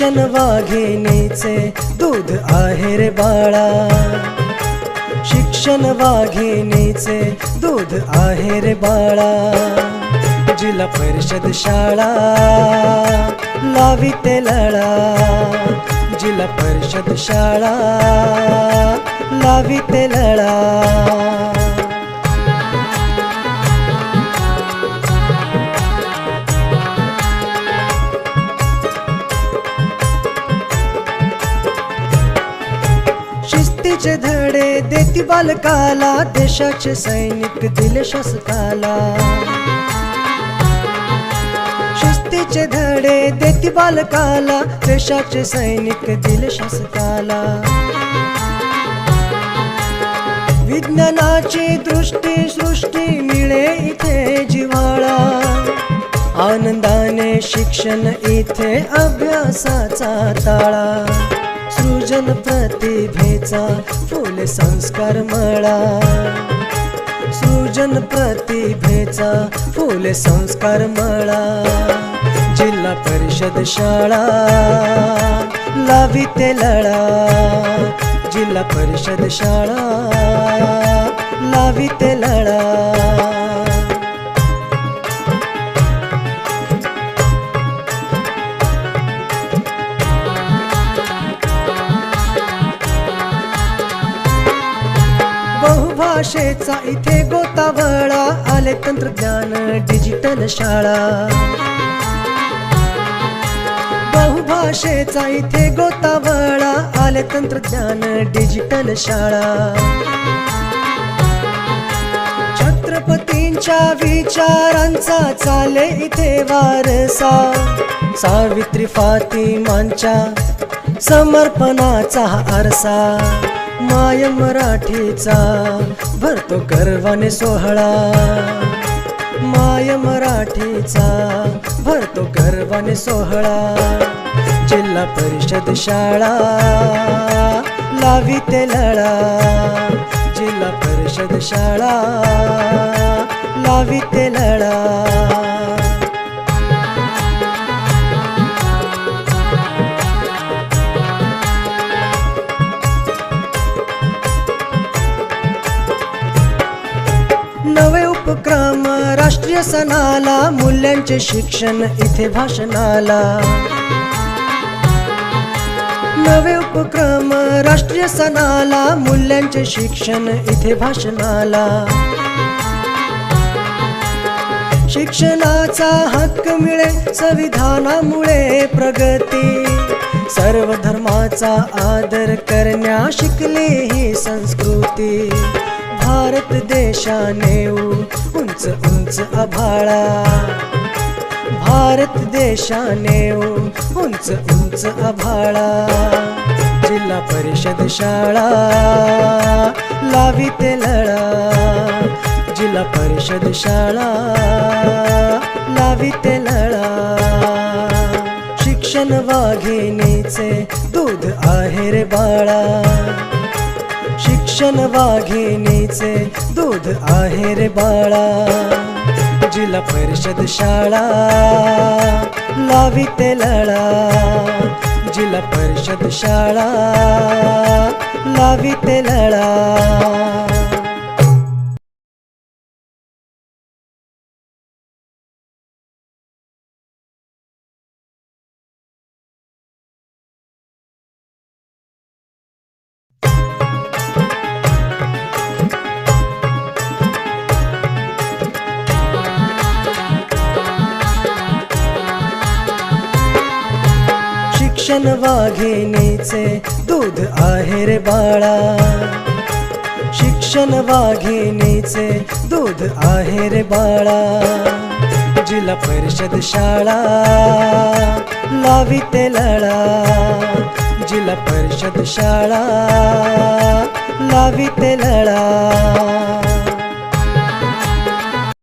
शिक्षण वाघिणीचे दूध आहे रे बाळा. शिक्षण वाघिणीचे दूध आहे रे बाळा. जिल्हा परिषद शाळा लाविते लळा. जिल्हा परिषद शाळा लाविते लळा. शिस्तीचे धडे देती बालकाला देशाचे सैनिक दिले शासकाला शिस्तीचे धडे देती बालकाला देशाचे सैनिक दिले शासकाला विज्ञानाची दृष्टी सृष्टी मिळे इथे जिव्हाळा. आनंदाने शिक्षण इथे अभ्यासाचा ताळा. सृजन प्रतिभेचा फुले संस्कार मळा. सृजन प्रतिभेचा फुले संस्कार मळा. जिल्हा परिषद शाळा लाविते लळा. जिल्हा परिषद शाळा लाविते लळा. बहुभाषेचा इथे गोतावळा आले तंत्रज्ञान डिजिटल शाळा. बहुभाषेचा इथे गोतावळा आले तंत्रज्ञान डिजिटल शाळा. छत्रपतींच्या विचारांचा चाले इथे वारसा. सावित्री फातिमांच्या समर्पणाचा आरसा. माय मराठीचा भरतो गर्वाने सोहळा. माय मराठीचा भरतो गर्वाने सोहळा. जिल्हा परिषद शाळा लाविते लळा. जिल्हा परिषद शाळा लाविते लळा. नवे उपक्रम राष्ट्रीय सणाला मूल्यांचे शिक्षण इथे भाषणाला. नवे उपक्रम राष्ट्रीय सणाला मूल्यांचे शिक्षण इथे भाषणाला. शिक्षणाचा हक्क मिळे संविधानामुळे प्रगती. सर्व धर्माचा आदर करण्या शिकली ही संस्कृती. भारत देशाने उंच उंच आभाळा. भारत देशाने उंच उंच आभाळा. जिल्हा परिषद शाळा लाविते लळा. जिल्हा परिषद शाळा लावित लळा. शिक्षण वाघिणीचे दूध आहे रे बाळा. शिक्षण वाघिणीचे दूध आहे रे बाळा. जिल्हा परिषद शाळा लाविते लळा. जिल्हा परिषद शाळा लाविते लळा. शिक्षण वाघिणीचे दूध आहे रे बाळा. शिक्षण वाघिणीचे दूध आहे रे बाळा. जिल्हा परिषद शाळा लाविते लळा. जिल्हा परिषद शाळा लाविते लळा.